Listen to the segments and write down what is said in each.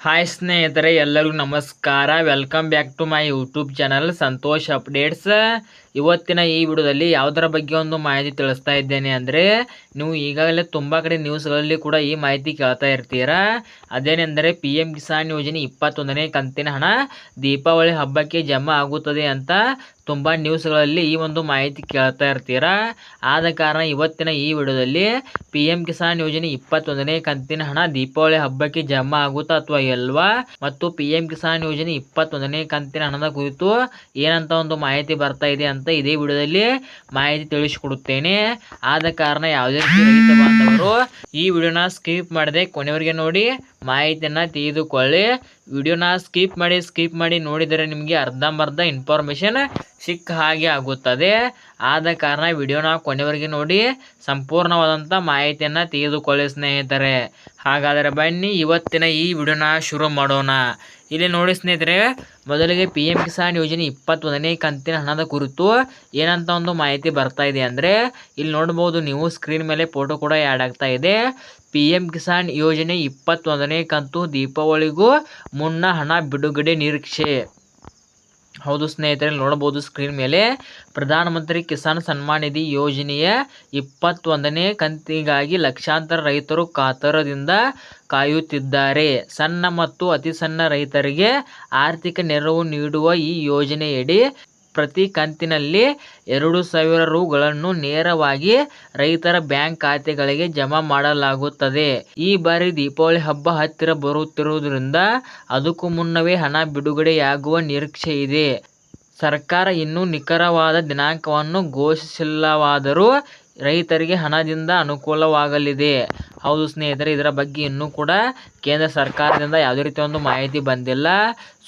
Hi ಸ್ನೇಹಿತರೆ ಎಲ್ಲರಿಗೂ ನಮಸ್ಕಾರ. Welcome back to my YouTube channel Santosh updates ಇವತ್ತಿನ ಈ ವಿಡಿಯೋದಲ್ಲಿ ಯಾವುದರ ಬಗ್ಗೆ ಒಂದು ಮಾಹಿತಿ ತಿಳಿಸ್ತಾ ಇದ್ದೇನೆ ಅಂದರೆ, ನೀವು ಈಗಾಗಲೇ ತುಂಬ ಕಡೆ ನ್ಯೂಸ್ಗಳಲ್ಲಿ ಕೂಡ ಈ ಮಾಹಿತಿ ಕೇಳ್ತಾ ಇರ್ತೀರಾ? ಅದೇನೆಂದರೆ ಪಿ ಎಂ ಕಿಸಾನ್ ಯೋಜನೆ ಇಪ್ಪತ್ತೊಂದನೇ ಕಂತಿನ ಹಣ ದೀಪಾವಳಿ ಹಬ್ಬಕ್ಕೆ ಜಮಾ ಆಗುತ್ತದೆ ಅಂತ ತುಂಬ ನ್ಯೂಸ್ಗಳಲ್ಲಿ ಈ ಒಂದು ಮಾಹಿತಿ ಕೇಳ್ತಾ ಇರ್ತೀರಾ? ಆದ ಕಾರಣ ಇವತ್ತಿನ ಈ ವಿಡಿಯೋದಲ್ಲಿ ಪಿ ಎಂ ಕಿಸಾನ್ ಯೋಜನೆ ಇಪ್ಪತ್ತೊಂದನೇ ಕಂತಿನ ಹಣ ದೀಪಾವಳಿ ಹಬ್ಬಕ್ಕೆ ಜಮಾ ಆಗುತ್ತಾ ಅಥವಾ ಇಲ್ವಾ? ಮತ್ತು ಪಿ ಎಂ ಕಿಸಾನ್ ಯೋಜನೆ ಇಪ್ಪತ್ತೊಂದನೇ ಕಂತಿನ ಹಣದ ಕುರಿತು ಏನಂತ ಒಂದು ಮಾಹಿತಿ ಬರ್ತಾ ಇದೆ ಅಂತ ಇದೇ ವಿಡಿಯೋದಲ್ಲಿ ಮಾಹಿತಿ ತಿಳಿಸಿಕೊಡುತ್ತೇನೆ. ಆದ ಕಾರಣ ಯಾವುದೇ ರೈತ ಬಾಂಧವರು ಈ ವಿಡಿಯೋನ ಸ್ಕಿಪ್ ಮಾಡದೆ ಕೊನೆವರೆಗೆ ನೋಡಿ ಮಾಹಿತಿಯನ್ನು ತೆಗೆದುಕೊಳ್ಳಿ ವಿಡಿಯೋನ ಸ್ಕಿಪ್ ಮಾಡಿ ಸ್ಕಿಪ್ ಮಾಡಿ ನೋಡಿದರೆ ನಿಮಗೆ ಅರ್ಧಂಬರ್ಧ ಇನ್ಫಾರ್ಮೇಷನ್ ಸಿಕ್ಕ ಹಾಗೆ ಆಗುತ್ತದೆ. ಆದ ಕಾರಣ ವಿಡಿಯೋನ ಕೊನೆವರೆಗೆ ನೋಡಿ ಸಂಪೂರ್ಣವಾದಂಥ ಮಾಹಿತಿಯನ್ನು ತೆಗೆದುಕೊಳ್ಳಿ ಸ್ನೇಹಿತರೆ. ಹಾಗಾದರೆ ಬನ್ನಿ, ಇವತ್ತಿನ ಈ ವಿಡಿಯೋನ ಶುರು ಮಾಡೋಣ. ಇಲ್ಲಿ ನೋಡಿ ಸ್ನೇಹಿತರೆ, ಮೊದಲಿಗೆ ಪಿ ಎಂ ಕಿಸಾನ್ ಯೋಜನೆ ಇಪ್ಪತ್ತೊಂದನೇ ಕಂತಿನ ಹಣದ ಕುರಿತು ಏನಂತ ಒಂದು ಮಾಹಿತಿ ಬರ್ತಾ ಇದೆ ಅಂದರೆ, ಇಲ್ಲಿ ನೋಡ್ಬೋದು ನೀವು ಸ್ಕ್ರೀನ್ ಮೇಲೆ ಫೋಟೋ ಕೂಡ ಆ್ಯಡ್ ಆಗ್ತಾ ಇದೆ. ಪಿ ಎಂ ಕಿಸಾನ್ ಯೋಜನೆ ಇಪ್ಪತ್ತೊಂದನೇ ಕಂತು ದೀಪಾವಳಿಗೂ ಮುನ್ನ ಹಣ ಬಿಡುಗಡೆ ನಿರೀಕ್ಷೆ. ಹೌದು ಸ್ನೇಹಿತರೆ, ನೋಡಬಹುದು ಸ್ಕ್ರೀನ್ ಮೇಲೆ ಪ್ರಧಾನಮಂತ್ರಿ ಕಿಸಾನ್ ಸನ್ಮಾನ್ ನಿಧಿ ಯೋಜನೆಯ ಇಪ್ಪತ್ತೊಂದನೇ ಕಂತಿಗಾಗಿ ಲಕ್ಷಾಂತರ ರೈತರು ಕಾತರದಿಂದ ಕಾಯುತ್ತಿದ್ದಾರೆ. ಸಣ್ಣ ಮತ್ತು ಅತಿ ಸಣ್ಣ ರೈತರಿಗೆ ಆರ್ಥಿಕ ನೆರವು ನೀಡುವ ಈ ಯೋಜನೆಯಡಿ ಪ್ರತಿ ಕಂತಿನಲ್ಲಿ ಎರಡು ಸಾವಿರ ರುಗಳನ್ನು ನೇರವಾಗಿ ರೈತರ ಬ್ಯಾಂಕ್ ಖಾತೆಗಳಿಗೆ ಜಮಾ ಮಾಡಲಾಗುತ್ತದೆ. ಈ ಬಾರಿ ದೀಪಾವಳಿ ಹಬ್ಬ ಹತ್ತಿರ ಬರುತ್ತಿರುವುದರಿಂದ ಅದಕ್ಕೂ ಮುನ್ನವೇ ಹಣ ಬಿಡುಗಡೆಯಾಗುವ ನಿರೀಕ್ಷೆ ಇದೆ. ಸರ್ಕಾರ ಇನ್ನೂ ನಿಖರವಾದ ದಿನಾಂಕವನ್ನು ಘೋಷಿಸಿಲ್ಲವಾದರೂ ರೈತರಿಗೆ ಹಣದಿಂದ ಅನುಕೂಲವಾಗಲಿದೆ. ಹೌದು ಸ್ನೇಹಿತರೆ, ಇದರ ಬಗ್ಗೆ ಇನ್ನೂ ಕೂಡ ಕೇಂದ್ರ ಸರ್ಕಾರದಿಂದ ಯಾವುದೇ ರೀತಿಯ ಒಂದು ಮಾಹಿತಿ ಬಂದಿಲ್ಲ.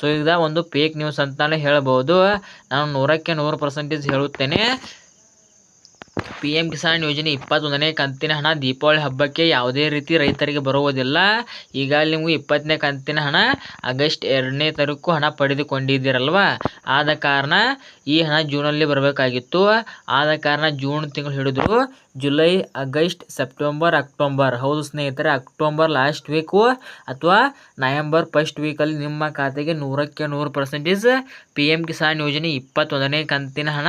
ಸೊ ಇದು ಒಂದು ಫೇಕ್ ನ್ಯೂಸ್ ಅಂತಲೇ ಹೇಳ್ಬೋದು. ನಾನು ನೂರಕ್ಕೆ ನೂರು ಪರ್ಸೆಂಟೇಜ್ ಹೇಳುತ್ತೇನೆ. ಪಿ ಎಂ ಕಿಸಾನ್ ಯೋಜನೆ ಇಪ್ಪತ್ತೊಂದನೇ ಕಂತಿನ ಹಣ ದೀಪಾವಳಿ ಹಬ್ಬಕ್ಕೆ ಯಾವುದೇ ರೀತಿ ರೈತರಿಗೆ ಬರುವುದಿಲ್ಲ. ಈಗಾಗಲೇ ನೀವು ಇಪ್ಪತ್ತನೇ ಕಂತಿನ ಹಣ ಆಗಸ್ಟ್ ಎರಡನೇ ತಾರೀಕು ಹಣ ಪಡೆದುಕೊಂಡಿದ್ದೀರಲ್ವಾ? ಆದ ಕಾರಣ ಈ ಹಣ ಜೂನಲ್ಲಿ ಬರಬೇಕಾಗಿತ್ತು. ಆದ ಕಾರಣ ಜೂನ್ ತಿಂಗಳು ಹಿಡಿದ್ರು ಜುಲೈ, ಆಗಸ್ಟ್, ಸೆಪ್ಟೆಂಬರ್, ಅಕ್ಟೋಬರ್. ಹೌದು ಸ್ನೇಹಿತರೆ, ಅಕ್ಟೋಬರ್ ಲಾಸ್ಟ್ ವೀಕು ಅಥವಾ ನವೆಂಬರ್ ಫಸ್ಟ್ ವೀಕಲ್ಲಿ ನಿಮ್ಮ ಖಾತೆಗೆ ನೂರಕ್ಕೆ ನೂರು ಪರ್ಸೆಂಟೇಜ್ ಪಿ ಎಂ ಕಿಸಾನ್ ಯೋಜನೆ ಇಪ್ಪತ್ತೊಂದನೇ ಕಂತಿನ ಹಣ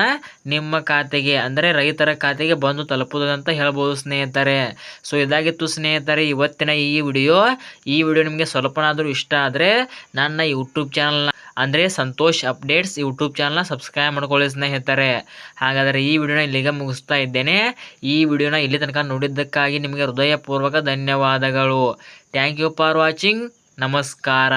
ನಿಮ್ಮ ಖಾತೆಗೆ, ಅಂದರೆ ರೈತರ ಖಾತೆಗೆ ಬಂದು ತಲುಪುತ್ತದೆ ಅಂತ ಹೇಳ್ಬೋದು ಸ್ನೇಹಿತರೆ. ಸೊ ಇದಾಗಿತ್ತು ಸ್ನೇಹಿತರೆ, ಇವತ್ತಿನ ಈ ವಿಡಿಯೋ. ಈ ವಿಡಿಯೋ ನಿಮಗೆ ಸ್ವಲ್ಪನಾದರೂ ಇಷ್ಟ ಆದರೆ ನನ್ನ ಯೂಟ್ಯೂಬ್ ಚಾನಲ್ನ ಅಂದರೆ ಸಂತೋಷ್ ಅಪ್ಡೇಟ್ಸ್ ಯೂಟ್ಯೂಬ್ ಚಾನಲ್ನ ಸಬ್ಸ್ಕ್ರೈಬ್ ಮಾಡ್ಕೊಳ್ಳಿ ಸ್ನೇಹಿತರೆ. ಹಾಗಾದರೆ ಈ ವಿಡಿಯೋನ ಇಲ್ಲಿಗೆ ಮುಗಿಸ್ತಾ ಇದ್ದೇನೆ. ಈ ವಿಡಿಯೋನ ಇಲ್ಲಿ ತನಕ ನೋಡಿದ್ದಕ್ಕಾಗಿ ನಿಮಗೆ ಹೃದಯಪೂರ್ವಕ ಧನ್ಯವಾದಗಳು. ಥ್ಯಾಂಕ್ ಯು ಫಾರ್ ವಾಚಿಂಗ್ ನಮಸ್ಕಾರ.